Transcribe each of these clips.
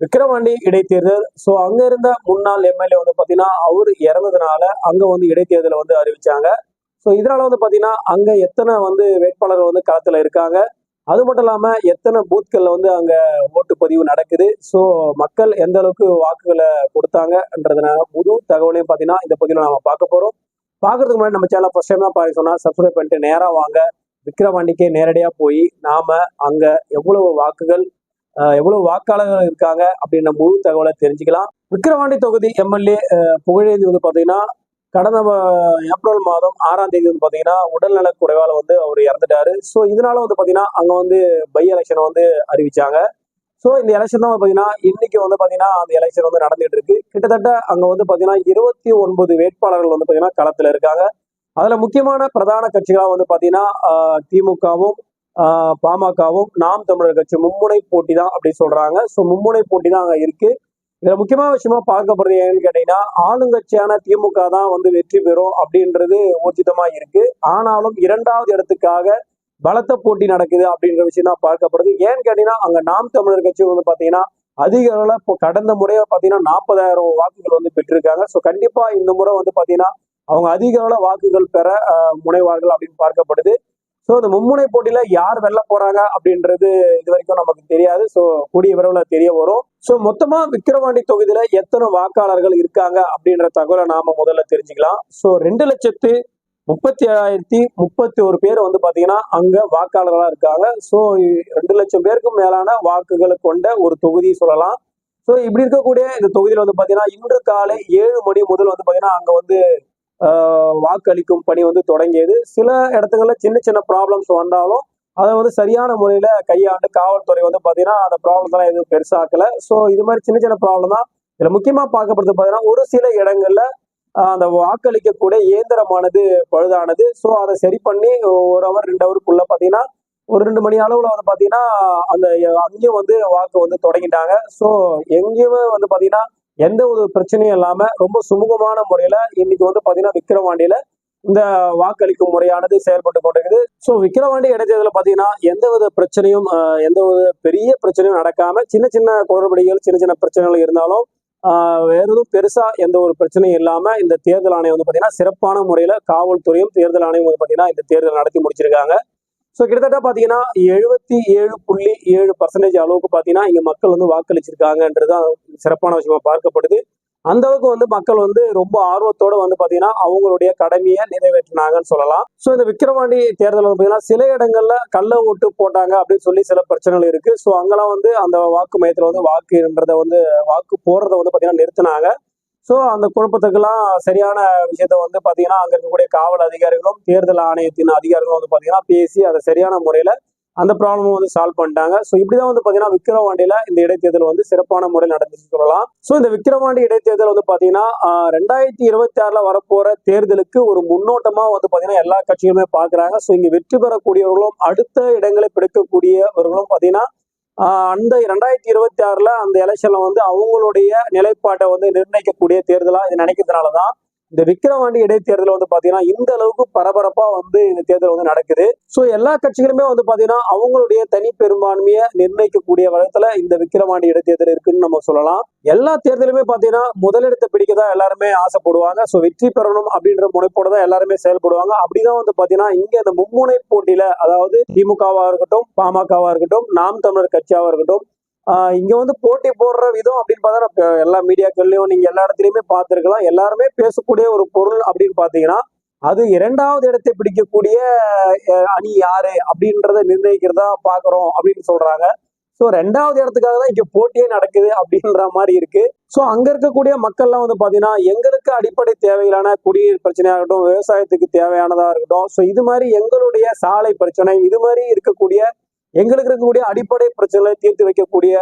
விக்கிரவாண்டி இடைத்தேர்தல். ஸோ அங்க இருந்த முன்னாள் எம்எல்ஏ வந்து பாத்தீங்கன்னா அவர் இறந்ததுனால அங்க வந்து இடைத்தேர்தலை வந்து அறிவிச்சாங்க. ஸோ இதனால வந்து பாத்தீங்கன்னா அங்க எத்தனை வந்து வேட்பாளர்கள் வந்து களத்துல இருக்காங்க. அது மட்டும் இல்லாம எத்தனை பூத்கள்ல வந்து அங்க ஓட்டுப்பதிவு நடக்குது. ஸோ மக்கள் எந்த அளவுக்கு வாக்குகளை கொடுத்தாங்கன்றதுனால முழு தகவலையும் பாத்தீங்கன்னா இந்த பதிவில் நம்ம பார்க்க போறோம். பார்க்கறதுக்கு முன்னாடி நம்ம சேனல் ஃபர்ஸ்ட் டைம் தான் பார்க்க சொன்னா சப்ஸ்கிரைப் பண்ணிட்டு நேரா வாங்க. விக்கிரவாண்டிக்கே நேரடியா போய் நாம அங்க எவ்வளவு வாக்குகள் எவ்வளவு வாக்காளர்கள் இருக்காங்க அப்படின்ற முழு தகவலை தெரிஞ்சுக்கலாம். விக்கிரவாண்டி தொகுதி எம்எல்ஏ புகழேந்தி வந்து பாத்தீங்கன்னா கடந்த ஏப்ரல் மாதம் ஆறாம் தேதி வந்து பாத்தீங்கன்னா உடல்நலக் குறைவால வந்து அவர் இறந்துட்டாரு. ஸோ இதனால வந்து பாத்தீங்கன்னா அங்க வந்து பை எலெக்ஷனை வந்து அறிவிச்சாங்க. ஸோ இந்த எலெக்ஷன் தான் வந்து பாத்தீங்கன்னா இன்னைக்கு வந்து பாத்தீங்கன்னா அந்த எலெக்ஷன் வந்து நடந்துட்டு இருக்கு. கிட்டத்தட்ட அங்க வந்து பாத்தீங்கன்னா இருபத்தி ஒன்பது வேட்பாளர்கள் வந்து பாத்தீங்கன்னா களத்துல இருக்காங்க. அதுல முக்கியமான பிரதான கட்சிகளாக வந்து பாத்தீங்கன்னா திமுகவும் பாமகவும் நாம் தமிழர் கட்சி மும்முனை போட்டி தான் அப்படின்னு சொல்றாங்க. ஸோ மும்முனை போட்டி தான் அங்கே இருக்கு. இதுல முக்கியமான விஷயமா பார்க்கப்படுறது ஏன்னு கேட்டீங்கன்னா ஆளுங்கட்சியான திமுக தான் வந்து வெற்றி பெறும் அப்படின்றது ஊர்ஜிதமா இருக்கு. ஆனாலும் இரண்டாவது இடத்துக்காக பலத்த போட்டி நடக்குது அப்படின்ற விஷயம் தான் பார்க்கப்படுது ஏன்னு கேட்டீங்கன்னா அங்க நாம் தமிழர் கட்சி வந்து பாத்தீங்கன்னா அதிக அளவுல இப்போ கடந்த முறையை பாத்தீங்கன்னா நாற்பதாயிரம் வாக்குகள் வந்து பெற்றிருக்காங்க. ஸோ கண்டிப்பா இந்த முறை வந்து பாத்தீங்கன்னா அவங்க அதிக அளவுல வாக்குகள் பெற முனைவார்கள் அப்படின்னு பார்க்கப்படுது. ஸோ இந்த மும்முனை போட்டியில யார் வெல்ல போறாங்க அப்படின்றது இது வரைக்கும் நமக்கு தெரியாது. ஸோ கூடிய விரைவில் தெரிய வரும். ஸோ மொத்தமா விக்கிரவாண்டி தொகுதியில எத்தனை வாக்காளர்கள் இருக்காங்க அப்படின்ற தகவலை நாம முதல்ல தெரிஞ்சுக்கலாம். ஸோ ரெண்டு லட்சத்து முப்பத்தி ஏழாயிரத்தி முப்பத்தி ஒரு பேர் வந்து பாத்தீங்கன்னா அங்க வாக்காளர்களா இருக்காங்க. ஸோ ரெண்டு லட்சம் பேருக்கும் மேலான வாக்குகளை கொண்ட ஒரு தொகுதி சொல்லலாம். ஸோ இப்படி இருக்கக்கூடிய இந்த தொகுதியில் வந்து பாத்தீங்கன்னா இன்று காலை ஏழு மணி முதல் வந்து பாத்தீங்கன்னா அங்க வந்து வாக்களிக்கும் பணி வந்து தொடங்கியது. சில இடத்துங்களில் சின்ன சின்ன ப்ராப்ளம்ஸ் வந்தாலும் அதை வந்து சரியான முறையில் கையாண்டு காவல்துறை வந்து பார்த்தீங்கன்னா அந்த ப்ராப்ளம்ஸ்லாம் எதுவும் பெருசாக்கல. ஸோ இது மாதிரி சின்ன சின்ன ப்ராப்ளம் தான். இதில் முக்கியமாக பார்க்கப்படுறது பார்த்தீங்கன்னா ஒரு சில இடங்களில் அந்த வாக்களிக்கக்கூடிய இயந்திரமானது பழுதானது. ஸோ அதை சரி பண்ணி ஒரு ஹவர் ரெண்டு ஹவருக்குள்ளே பார்த்தீங்கன்னா ஒரு ரெண்டு மணி அளவில் வந்து பார்த்தீங்கன்னா அந்த அங்கேயும் வந்து வாக்கு வந்து தொடங்கிட்டாங்க. ஸோ எங்கேயுமே வந்து பார்த்தீங்கன்னா எந்த ஒரு பிரச்சனையும் இல்லாம ரொம்ப சுமூகமான முறையில இன்னைக்கு வந்து பாத்தீங்கன்னா விக்கிரவாண்டியில இந்த வாக்களிக்கும் முறையானது செயல்பட்டு கொண்டிருக்குது. ஸோ விக்கிரவாண்டி இடைத்தேர்தலில் பார்த்தீங்கன்னா எந்த வித பிரச்சனையும் எந்த ஒரு பெரிய பிரச்சனையும் நடக்காம சின்ன சின்ன குளறுபடிகள் சின்ன சின்ன பிரச்சனைகள் இருந்தாலும் வேற எதுவும் பெருசா எந்த ஒரு பிரச்சனையும் இல்லாம இந்த தேர்தல் ஆணையம் வந்து பார்த்தீங்கன்னா சிறப்பான முறையில காவல்துறையும் தேர்தல் ஆணையம் வந்து பார்த்தீங்கன்னா இந்த தேர்தல் நடத்தி முடிச்சிருக்காங்க. ஸோ கிட்டத்தட்ட பார்த்தீங்கன்னா எழுபத்தி ஏழு புள்ளி ஏழு பர்சன்டேஜ் அளவுக்கு பார்த்தீங்கன்னா இங்கே மக்கள் வந்து வாக்களிச்சிருக்காங்கன்றது தான் சிறப்பான விஷயமா பார்க்கப்படுது. அந்த அளவுக்கு வந்து மக்கள் வந்து ரொம்ப ஆர்வத்தோட வந்து பாத்தீங்கன்னா அவங்களுடைய கடமையை நிறைவேற்றினாங்கன்னு சொல்லலாம். ஸோ இந்த விக்கிரவாண்டி தேர்தல் வந்து பார்த்தீங்கன்னா சில இடங்கள்ல கள்ள ஓட்டு போட்டாங்க அப்படின்னு சொல்லி சில பிரச்சனைகள் இருக்கு. ஸோ அங்கெல்லாம் வந்து அந்த வாக்கு மையத்தில் வந்து வாக்குன்றத வந்து வாக்கு போடுறத வந்து பாத்தீங்கன்னா நிறுத்தினாங்க. ஸோ அந்த குழப்பத்துக்கெல்லாம் சரியான விஷயத்த வந்து பார்த்தீங்கன்னா அங்கே இருக்கக்கூடிய காவல் அதிகாரிகளும் தேர்தல் ஆணையத்தின் அதிகாரிகளும் வந்து பார்த்தீங்கன்னா பேசி அதை சரியான முறையில் அந்த ப்ராப்ளமும் வந்து சால்வ் பண்ணிட்டாங்க. ஸோ இப்படிதான் வந்து பார்த்தீங்கன்னா விக்கிரவாண்டியில இந்த இடைத்தேர்தல் வந்து சிறப்பான முறையில் நடந்துச்சு சொல்லலாம். ஸோ இந்த விக்கிரவாண்டி இடைத்தேர்தல் வந்து பார்த்தீங்கன்னா ரெண்டாயிரத்தி இருபத்தி ஆறில் வரப்போற தேர்தலுக்கு ஒரு முன்னோட்டமாக வந்து பார்த்தீங்கன்னா எல்லா கட்சிகளுமே பார்க்குறாங்க ஸோ இங்கே வெற்றி பெறக்கூடியவர்களும் அடுத்த இடங்களை பிடிக்கக்கூடியவர்களும் பார்த்தீங்கன்னா அந்த ரெண்டாயிரத்தி இருபத்தி ஆறுல அந்த எலெக்ஷன்ல வந்து அவங்களுடைய நிலைப்பாட்டை வந்து நிர்ணயிக்கக்கூடிய தேர்தலா இது நினைக்கிறதுனாலதான் இந்த விக்கிரவாண்டி இடைத்தேர்தல் வந்து பாத்தீங்கன்னா இந்த அளவுக்கு பரபரப்பா வந்து இந்த தேர்தல் வந்து நடக்குது. சோ எல்லா கட்சிகளுமே வந்து பாத்தீங்கன்னா அவங்களுடைய தனி பெரும்பான்மையை நிர்ணயிக்கக்கூடிய விதத்துல இந்த விக்கிரவாண்டி இடைத்தேர்தல் இருக்குன்னு நம்ம சொல்லலாம். எல்லா தேர்தலுமே பாத்தீங்கன்னா முதலிடத்தை பிடிக்க தான் எல்லாருமே ஆசைப்படுவாங்க. சோ வெற்றி பெறணும் அப்படின்ற முனைப்போட தான் எல்லாருமே செயல்படுவாங்க. அப்படிதான் வந்து பாத்தீங்கன்னா இங்க இந்த மும்முனை போட்டியில அதாவது திமுகவா இருக்கட்டும் பாமகவா இருக்கட்டும் நாம் தமிழர் கட்சியாவா இருக்கட்டும் இங்க வந்து போட்டி போடுற விதம் அப்படின்னு பார்த்தா எல்லா மீடியாக்கள்லயும் நீங்க எல்லா இடத்துலயுமே பார்த்துருக்கலாம். எல்லாருமே பேசக்கூடிய ஒரு பொருள் அப்படின்னு பாத்தீங்கன்னா அது இரண்டாவது இடத்தை பிடிக்கக்கூடிய அணி யாரு அப்படின்றத நிர்ணயிக்கிறதா பாக்குறோம் அப்படின்னு சொல்றாங்க. ஸோ ரெண்டாவது இடத்துக்காக தான் இங்கே போட்டியே நடக்குது அப்படின்ற மாதிரி இருக்கு. ஸோ அங்கே இருக்கக்கூடிய மக்கள்லாம் வந்து பார்த்தீங்கன்னா எங்களுக்கு அடிப்படை தேவையிலான குடிநீர் பிரச்சனையாக இருக்கட்டும் விவசாயத்துக்கு தேவையானதாக இருக்கட்டும் ஸோ இது மாதிரி எங்களுடைய சாலை பிரச்சனை இது மாதிரி இருக்கக்கூடிய எங்களுக்கு இருக்கக்கூடிய அடிப்படை பிரச்சனைகளை தீர்த்து வைக்கக்கூடிய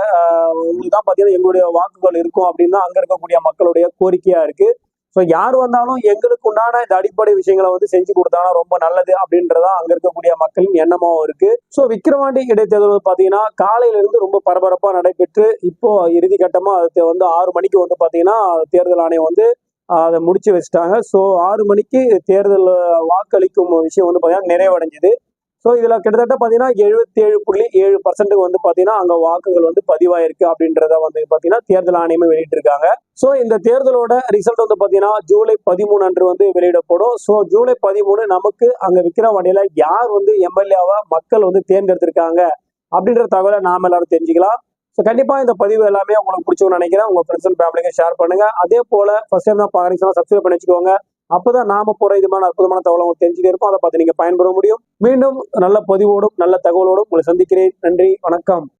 தான் பார்த்தீங்கன்னா எங்களுடைய வாக்குகள் இருக்கும் அப்படின்னு தான் அங்கே இருக்கக்கூடிய மக்களுடைய கோரிக்கையாக இருக்குது ஸோ யார் வந்தாலும் எங்களுக்கு உண்டான இந்த அடிப்படை விஷயங்களை வந்து செஞ்சு கொடுத்தாங்கன்னா ரொம்ப நல்லது அப்படின்றதா அங்க இருக்கக்கூடிய மக்களின் எண்ணமாவும் இருக்கு. ஸோ விக்கிரவாண்டி இடைத்தேர்தல் வந்து காலையில இருந்து ரொம்ப பரபரப்பா நடைபெற்று இப்போ இறுதி கட்டமா அது வந்து ஆறு மணிக்கு வந்து பார்த்தீங்கன்னா தேர்தல் ஆணையம் வந்து அதை முடிச்சு வச்சுட்டாங்க. ஸோ ஆறு மணிக்கு தேர்தல் வாக்களிக்கும் விஷயம் வந்து பார்த்தீங்கன்னா நிறைவடைஞ்சது. ஸோ இதுல கிட்டத்தட்ட பாத்தீங்கன்னா எழுபத்தி ஏழு புள்ளி ஏழு பர்சன்ட்டுக்கு வந்து பாத்தீங்கன்னா அங்க வாக்குகள் வந்து பதிவாயிருக்கு அப்படின்றத வந்து பாத்தீங்கன்னா தேர்தல் ஆணையமே வெளியிட்டிருக்காங்க. ஸோ இந்த தேர்தலோட ரிசல்ட் வந்து பாத்தீங்கன்னா ஜூலை பதிமூணு அன்று வந்து வெளியிடப்படும். ஸோ ஜூலை பதிமூணு நமக்கு அங்க விக்கிரவாண்டியில யார் வந்து எம்எல்ஏவா மக்கள் வந்து தேர்ந்தெடுத்திருக்காங்க அப்படின்ற தகவலை நாம எல்லாரும் தெரிஞ்சுக்கலாம். ஸோ கண்டிப்பா இந்த பதிவு எல்லாமே உங்களுக்கு பிடிச்சவங்க நினைக்கிறேன். உங்க ஃப்ரெண்ட்ஸ் அண்ட் ஃபேமிலிக்கு ஷேர் பண்ணுங்க. அதே போல ஃபர்ஸ்ட் டைம் தான் பார்க்குறீங்கன்னா சப்ஸ்கிரைப் பண்ணி வச்சுக்கோங்க. அப்பதான் நாம போற இதுமான அற்புதமான தகவலை உங்களுக்கு தெரிஞ்சுட்டே இருக்கும். அதை பார்த்து நீங்க பயன்பெற முடியும். மீண்டும் நல்ல பதிவோடும் நல்ல தகவலோடும் உங்களை சந்திக்கிறேன். நன்றி வணக்கம்.